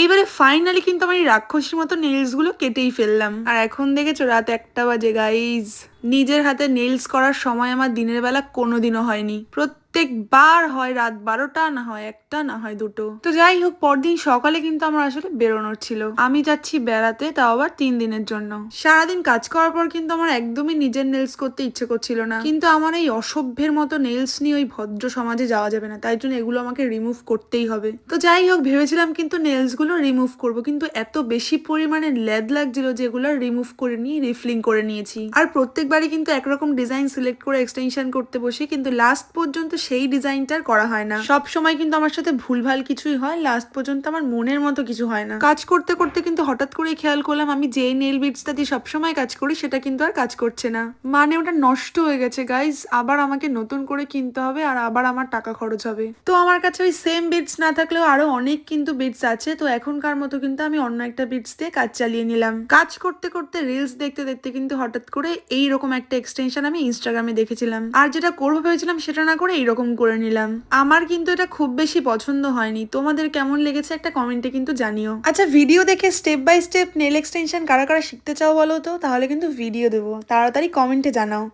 এইবারে ফাইনালি কিন্তু আমার এই রাক্ষসীর মতো নেলসগুলো কেটেই ফেললাম। আর এখন দেখেছ রাত একটা বাজে গাইজ নিজের হাতে নেলস করার সময় আমার দিনের বেলা কোনোদিনও হয়নি। প্রত্যেকবার হয় রাত বারোটা, না হয় একটা, না হয় দুটো। তো যাই হোক, পরদিন সকালে কিন্তু আমার আসলে বেরোনোর ছিল। আমি যাচ্ছি বেড়াতে, তাও আবার তিন দিনের জন্য। সারাদিন কাজ করার পর কিন্তু আমার একদমই নিজের নেলস করতে ইচ্ছে করছিল না। কিন্তু আমার এই অসভ্যের মতো নেলস নিয়ে ওই ভদ্র সমাজে যাওয়া যাবে না। তাই জন্য এগুলো আমাকে রিমুভ করতেই হবে। তো যাই হোক, ভেবেছিলাম কিন্তু নেলসগুলো রিমুভ করব। কিন্তু এত বেশি পরিমাণে লেদ লাগছিল যে এগুলো রিমুভ করে নিয়ে রিফিলিং করে নিয়েছি। আর প্রত্যেকবারই কিন্তু একরকম ডিজাইন সিলেক্ট করে এক্সটেনশন করতে বসি। কিন্তু লাস্ট পর্যন্ত সেই ডিজাইনটার করা হয় না। সব সময় কিন্তু আমার সাথে ভুলভাল কিছুই হয় লাস্ট পর্যন্ত আমার মনের মতো কিছু হয় না। কাজ করতে করতে কিন্তু হঠাৎ করেই খেয়াল করলাম, আমি যে নেল বিটসটা দিয়ে সবসময় কাজ করি, সেটা কিন্তু আর কাজ করছে না। মানে ওটা নষ্ট হয়ে গেছে গাইজ আবার আমাকে নতুন করে কিনতে হবে আর আবার আমার টাকা খরচ হবে। তো আমার কাছে ওই সেম বিটস না থাকলেও আরও অনেক কিন্তু বিটস আছে। তো এখনকার মতো কিন্তু আমি অন্য একটা বিটস দিয়ে কাজ চালিয়ে নিলাম। কাজ করতে করতে রিলস দেখতে দেখতে কিন্তু হঠাৎ করে এইরকম একটা এক্সটেনশন আমি ইনস্টাগ্রামে দেখেছিলাম। আর যেটা করব ভেবেছিলাম সেটা না করে এইরকম করে নিলাম। আমার কিন্তু এটা খুব বেশি পছন্দ হয়নি। তোমাদের কেমন লেগেছে একটা কমেন্টে কিন্তু জানিও। আচ্ছা ভিডিও দেখে step by step nail extension কারা কারা শিখতে চাও বলো তো? তাহলে কিন্তু ভিডিও দেবো। তাড়াতাড়ি কমেন্টে জানাও।